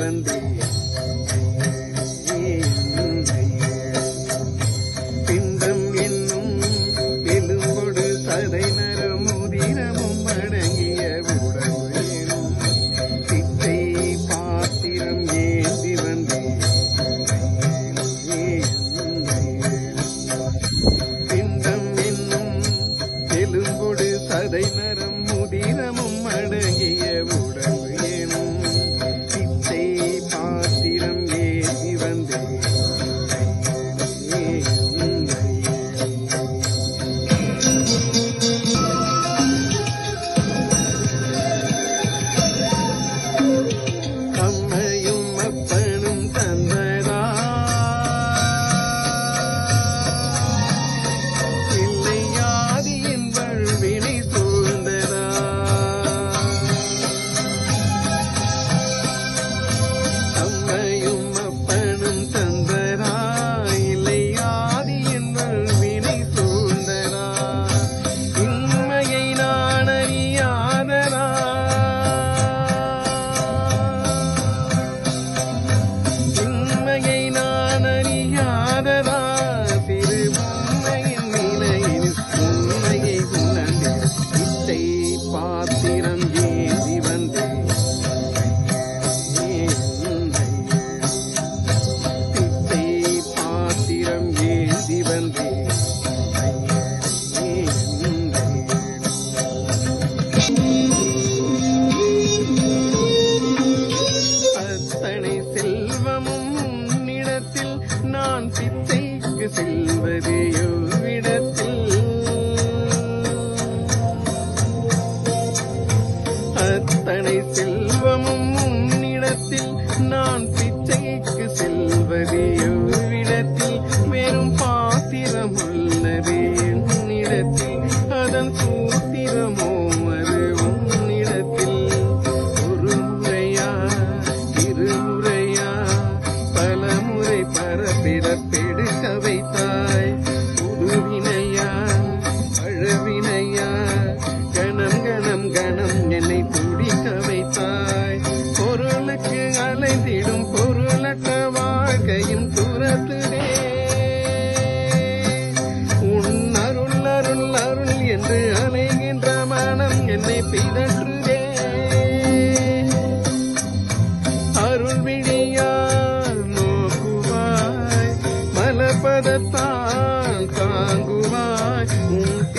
பிறந்தேன் பிண்டம் என்னும் எலும்பொடு சதை செல்வது எவ்விடத்தில் அத்தனை செல்வமும் உன்னிடத்தில். நான் பிச்சைக்கு செல்வது எவ்விடத்தில் வெறும் பாத்திரம் உள்ளது என்னிடத்தில் அதன் சூத்திரமோ அது உன்னிடத்தில். ஒரு முறையா இரு என்று அலைகின்ற மனம் என்னை பிதற்றுதே. அருள் விழியார் நோக்குவாய் மலப்பதத்தால் தாங்குவாய் உன்